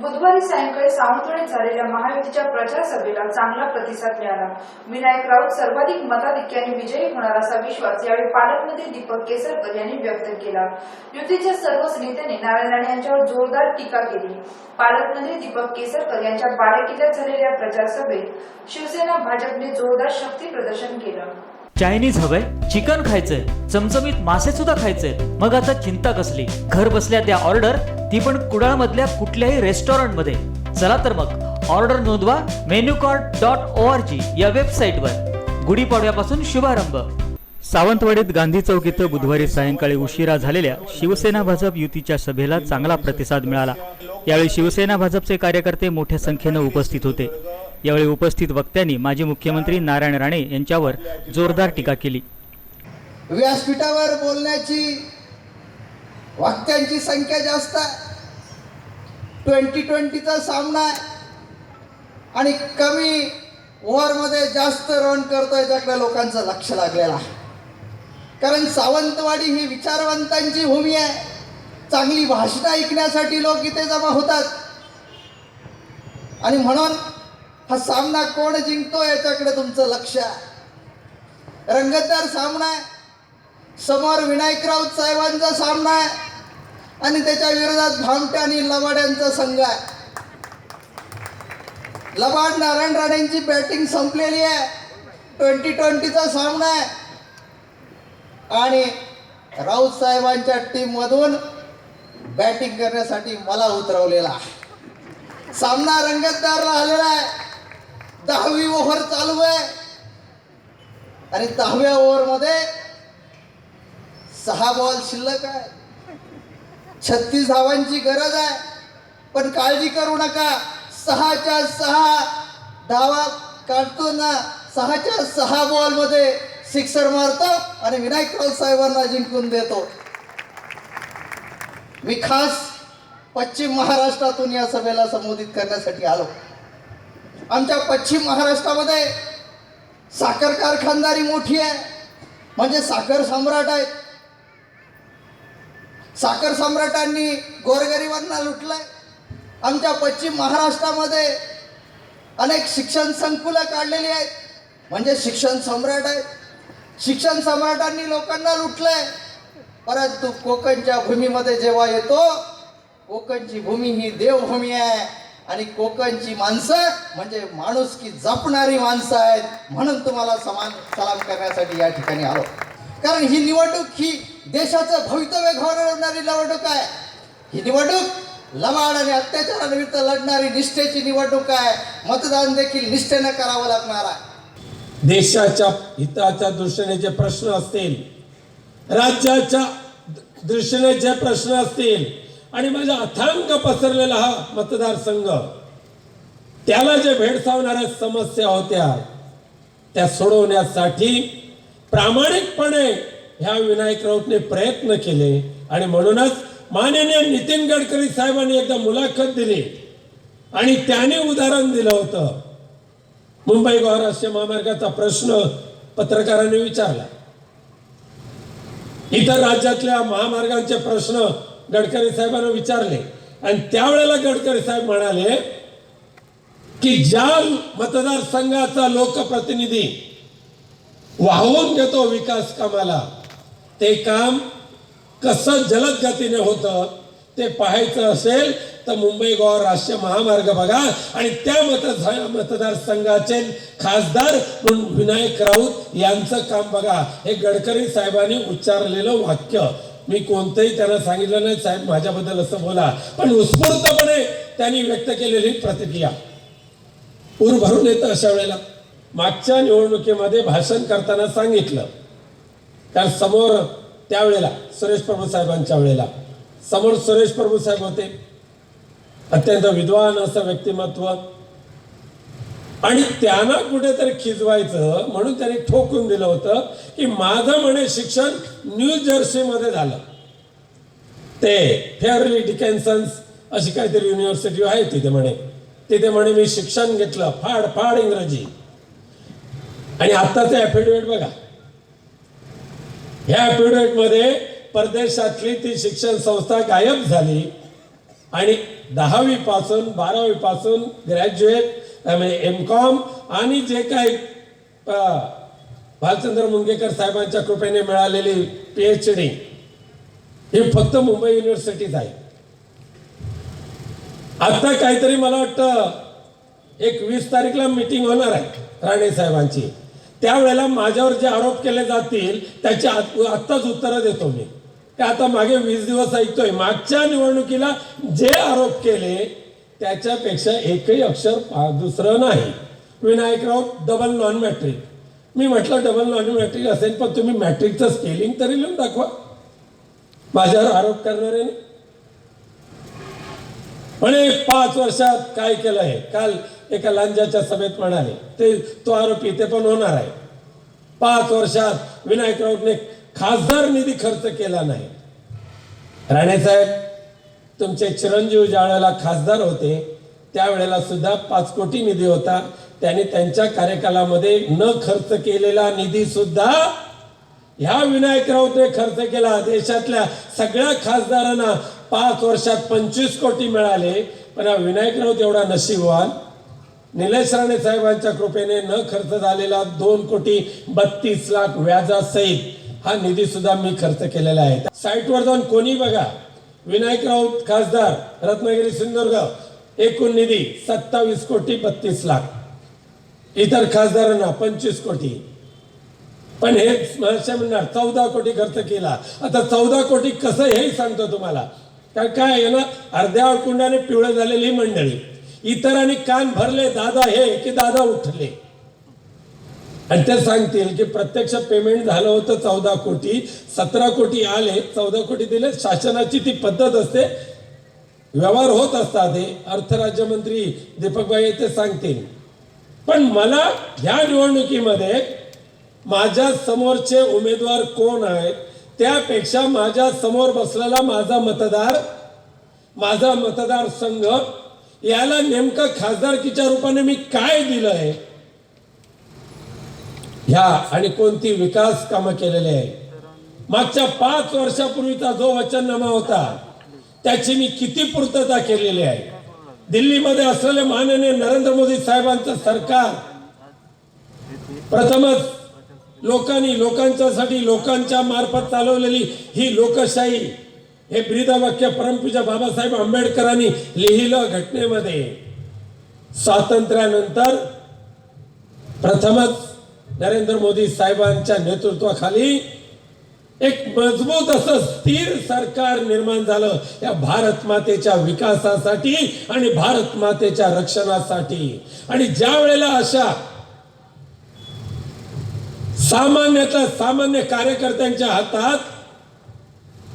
बुधवारी सायंकाळी सावंतवाडीत झालेल्या महायुतीच्या प्रचार सभेला चांगला प्रतिसाद मिळाला. विनायक राऊत सर्वाधिक मताधिक्याने विजयी होणार असा विश्वास यावेळी पालकमंत्री दीपक केसरकर यांनी व्यक्त केला. युतीच्या सर्वच नेत्यांनी नारायण राणे यांच्यावर जोरदार टीका केली. पालकमंत्री दीपक केसरकर यांच्या बालेकिल्ल्यात झालेल्या प्रचार सभेत शिवसेना भाजपने जोरदार शक्ती प्रदर्शन केलं. चायनीज हवंय चिकन खायचंय चमचमीत मासे सुद्धा खायचे मग आता चिंता कसली? घर बसल्या त्या ऑर्डर ती पण कुडाळ मधल्या कुठल्याही रेस्टॉरंटमध्ये चला तर मग ऑर्डर नोंदवा menu card dot O R G या वेबसाईटवर. गुढीपाडव्यापासून शुभारंभ. सावंतवाडीत गांधी चौक इथं बुधवारी सायंकाळी उशिरा झालेल्या शिवसेना भाजप युतीच्या सभेला चांगला प्रतिसाद मिळाला. यावेळी शिवसेना भाजपचे कार्यकर्ते मोठ्या संख्येनं उपस्थित होते. यावेळी उपस्थित वक्त्यांनी माजी मुख्यमंत्री नारायण राणे यांच्यावर जोरदार टीका केली. व्यासपीठावर बोलण्याची वाक्यांची संख्या जास्त आहे. ट्वेंटी ट्वेंटीचा सामना आहे. आणि कमी ओव्हरमध्ये जास्त रन करतोय त्याकडे लोकांचं लक्ष लागलेलं आहे. कारण सावंतवाडी ही विचारवंतांची भूमी आहे. चांगली भाषणं ऐकण्यासाठी लोक इथे जमा होतात. आणि म्हणून हा सामना कोण जिंकतो याच्याकडे तुमचं लक्ष आहे. रंगतदार सामना आहे. समोर विनायकराव साहेबांचा सामना आहे. आणि त्याच्या विरोधात भामट्या आणि लबाड्यांचा संघ आहे. लबाड नारायण राणेंची बॅटिंग संपलेली आहे. ट्वेंटी ट्वेंटीचा सामना आहे. आणि राऊत साहेबांच्या टीम मधून बॅटिंग करण्यासाठी मला उतरवलेला आहे. सामना रंगतदार राहिलेला आहे. दहावी ओव्हर चालू आहे. आणि दहाव्या ओव्हरमध्ये सहा बॉल शिल्लक आहे. छत्तीस धावांची गरज आहे. पण काळजी करू नका. सहाच्या सहा धावा काढतो ना. सहाच्या सहा बॉलमध्ये सिक्सर मारतो आणि विनायक राऊत साहेबांना जिंकून देतो. मी खास पश्चिम महाराष्ट्रातून या सभेला संबोधित करण्यासाठी आलो. आमच्या पश्चिम महाराष्ट्रामध्ये साखर कारखानदारी मोठी आहे. म्हणजे साखर सम्राट आहेत. साखर सम्राटांनी गोरगरिबांना लुटलंय. आमच्या पश्चिम महाराष्ट्रामध्ये अनेक शिक्षण संकुलं काढलेली आहेत. म्हणजे शिक्षण सम्राट आहेत. शिक्षण सम्राटांनी लोकांना लुटलंय. परंतु कोकणच्या भूमीमध्ये जेव्हा येतो कोकणची भूमी ही देवभूमी आहे. आणि कोकणची माणसं म्हणजे माणूस की जपणारी माणसं आहेत. म्हणून तुम्हाला समान सलाम करण्यासाठी या ठिकाणी आलो. कारण ही निवडणूक ही देशाचं भवितव्य घडवणारी निवडणूक आहे. ही निवडणूक लबाड आणि अत्याचारानिमित्त लढणारी निष्ठेची निवडणूक आहे. मतदान देखील निष्ठेनं करावं लागणार आहे. देशाच्या हिताच्या दृष्टीने जे प्रश्न असतील राज्याच्या दृष्टीने जे प्रश्न असतील आणि माझा अथांग पसरलेला हा मतदारसंघ त्याला जे भेडसावणाऱ्या समस्या होत्या त्या सोडवण्यासाठी प्रामाणिकपणे ह्या विनायक राऊतने प्रयत्न केले आणि म्हणूनच माननीय नितीन गडकरी साहेबांनी एकदा मुलाखत दिली. आणि त्याने उदाहरण दिलं होतं. मुंबई गोवा राष्ट्रीय महामार्गाचा प्रश्न पत्रकारांनी विचारला. इतर राज्यातल्या महामार्गांचे प्रश्न गडकरी साहेबांना विचारले. आणि त्यावेळेला गडकरी साहेब म्हणाले की ज्या मतदारसंघाचा लोकप्रतिनिधी वाहून घेतो विकास कामाला ते काम कसं जलद गतीने होतं ते पाहायचं असेल तर मुंबई गोवा राष्ट्रीय महामार्ग बघा. आणि त्या मत मतदारसंघाचे खासदार म्हणून विनायक राऊत यांचं काम बघा. हे गडकरी साहेबांनी उच्चारलेलं वाक्य. मी कोणतंही त्यांना सांगितलं नाही साहेब माझ्याबद्दल असं बोला. पण उत्स्फूर्तपणे त्यांनी व्यक्त केलेली प्रतिक्रिया. पूर भरून येतं अशा वेळेला. मागच्या निवडणुकीमध्ये भाषण करताना सांगितलं. कारण समोर त्यावेळेला सुरेश प्रभू साहेबांच्या वेळेला. समोर सुरेश प्रभू साहेब होते. अत्यंत विद्वान असं व्यक्तिमत्व. आणि त्यांना कुठेतरी खिजवायचं म्हणून त्यांनी ठोकून दिलं होतं की माझं म्हणे शिक्षण न्यू जर्सीमध्ये झालं. ते फेअरली डिकेन्सन्स अशी काहीतरी युनिव्हर्सिटी आहे तिथे म्हणे. तिथे म्हणे मी शिक्षण घेतलं फाड फाड इंग्रजी. आणि आत्ताचं ॲफिडेविट बघा. ह्या ॲफिडेविटमध्ये परदेशातली ती शिक्षण संस्था गायब झाली. आणि दहावी पासून बारावी पासून ग्रॅज्युएट एम कॉम आणि जे काही भालचंद्र मुंगेकर साहेबांच्या कृपेने मिळालेली पी एच डी ही फक्त मुंबई युनिव्हर्सिटीत आहे. आता काहीतरी मला वाटतं एक वीस तारीखला मीटिंग होणार आहे राणे साहेबांची. त्यावेळेला माझ्यावर जे आरोप केले जातील त्याची आत- आत्ताच उत्तरं देतो मी. ते आता मागे वीस दिवस ऐकतोय. मागच्या निवडणुकीला जे आरोप केले त्याच्यापेक्षा एकही अक्षर दुसरं नाही. विनायकराव डबल नॉन मॅट्रिक मी म्हटलं डबल नॉन मॅट्रिक असेल पण तुम्ही मॅट्रिकचं स्पेलिंग तरी लिहून दाखवा. माझ्यावर आरोप करणारे म्हणे पाच वर्षात काय केलं आहे काल एका लांजाच्या सभेत म्हणाले ते तो आरोपी ते पण होणार आहे. पाच वर्षात विनायक राऊतने खासदार निधी खर्च केला नाही. राणे साहेब तुमचे चिरंजीव ज्यावेळेला खासदार होते त्यावेळेला सुद्धा पाच कोटी निधी होता. त्यांनी त्यांच्या कार्यकालामध्ये न खर्च केलेला निधी सुद्धा ह्या विनायक राऊतने खर्च केला. देशातल्या सगळ्या खासदारांना पाच वर्षात पंचवीस कोटी मिळाले. पण हा विनायक राऊत एवढा नशीबवान निलेश राणे साहेबांच्या कृपेने न खर्च झालेला दोन कोटी बत्तीस लाख व्याजासहित हा निधी सुद्धा मी खर्च केलेला आहे. साईटवर जाऊन कोणी बघा विनायक राऊत खासदार रत्नागिरी सिंधुदुर्ग एकूण निधी सत्तावीस कोटी बत्तीस लाख. इतर खासदारांना पंचवीस कोटी. पण हे महर्षी म्हणणार चौदा कोटी खर्च केला. आता चौदा कोटी कसं हे सांगतो तुम्हाला. कारण काय आहे ना अर्ध्या कुंडाने पिवळं झालेली मंडळी. इतरांनी कान भरले दादा हे की दादा उठले. आणि ते सांगतील की प्रत्यक्ष पेमेंट झालं होतं चौदा कोटी सतरा कोटी आले चौदा कोटी दिले शासनाची ती पद्धत असते. व्यवहार होत असतात हे अर्थराज्यमंत्री दीपकबाई ते सांगतील. पण मला ह्या निवडणुकीमध्ये माझ्या समोरचे उमेदवार कोण आहेत त्यापेक्षा माझ्यासमोर बसलेला माझा मतदार माझा मतदार संघ याला नेमकं खासदारकीच्या रूपाने मी काय दिलं आहे? ह्या आणि कोणती विकास कामं केलेली आहे? मागच्या पाच वर्षापूर्वीचा जो वचननामा होता त्याची मी किती पूर्तता केलेली आहे? दिल्लीमध्ये असलेले माननीय नरेंद्र मोदी साहेबांचं सरकार प्रथमच लोकांनी लोकांच्यासाठी लोकांच्या मार्फत चालवलेली ही लोकशाही हे ब्रीदवाक्य परमपूजा बाबासाहेब आंबेडकरांनी लिहिलं घटनेमध्ये. स्वातंत्र्यानंतर प्रथमच नरेंद्र मोदी साहेबांच्या नेतृत्वाखाली एक मजबूत असं स्थिर सरकार निर्माण झालं. या भारत मातेच्या विकासासाठी आणि भारत मातेच्या रक्षणासाठी. आणि ज्या वेळेला अशा सामान्यतः सामान्य कार्यकर्त्यांच्या हातात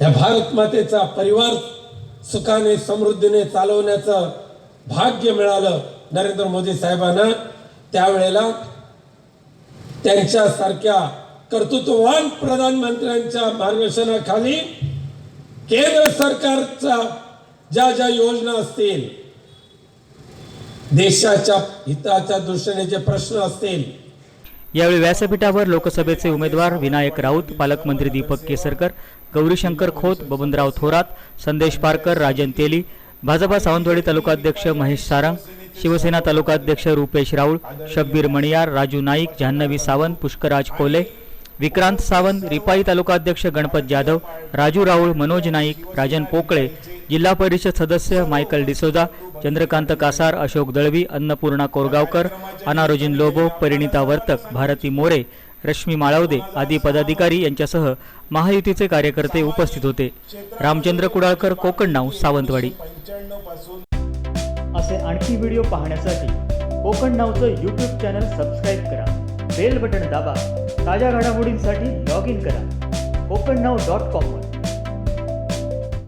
या भारत मातेचा परिवार सुखाने समृद्धीने चालवण्याचं भाग्य मिळालं नरेंद्र मोदी साहेबांना. त्यावेळेला त्यांच्यासारख्या कर्तृत्ववान प्रधानमंत्र्यांच्या मार्गदर्शनाखाली केंद्र सरकारचा ज्या ज्या योजना असतील देशाच्या हिताच्या दृष्टीने जे प्रश्न असतील यावेळी व्यासपीठावर लोकसभेचे उमेदवार विनायक राऊत पालकमंत्री दीपक केसरकर गौरीशंकर खोत बबनराव थोरात संदेश पारकर राजन तेली भाजपा सावंतवाडी तालुकाध्यक्ष महेश सारंग शिवसेना तालुकाध्यक्ष रुपेश राऊळ शब्बीर मणियार राजू नाईक जान्हवी सावंत पुष्कराज कोले विक्रांत सावंत रिपाई तालुकाध्यक्ष गणपत जाधव राजू राऊळ मनोज नाईक राजन पोकळे जिल्हा परिषद सदस्य मायकल डिसोजा चंद्रकांत कासार अशोक दळवी अन्नपूर्णा कोरगावकर अनारोजिन लोबो परिणिता वर्तक भारती मोरे रश्मी माळवदे आदी पदाधिकारी यांच्यासह महायुतीचे कार्यकर्ते उपस्थित होते. रामचंद्र कुडाळकर कोकण नाव सावंतवाडी. असे आणखी व्हिडिओ पाहण्यासाठी कोकण नावचं यूट्यूब चॅनल सबस्क्राईब करा. बेल बटन दाबा. ताज्या घडामोडींसाठी लॉग इन करा. कोकण नाव डॉट कॉमवर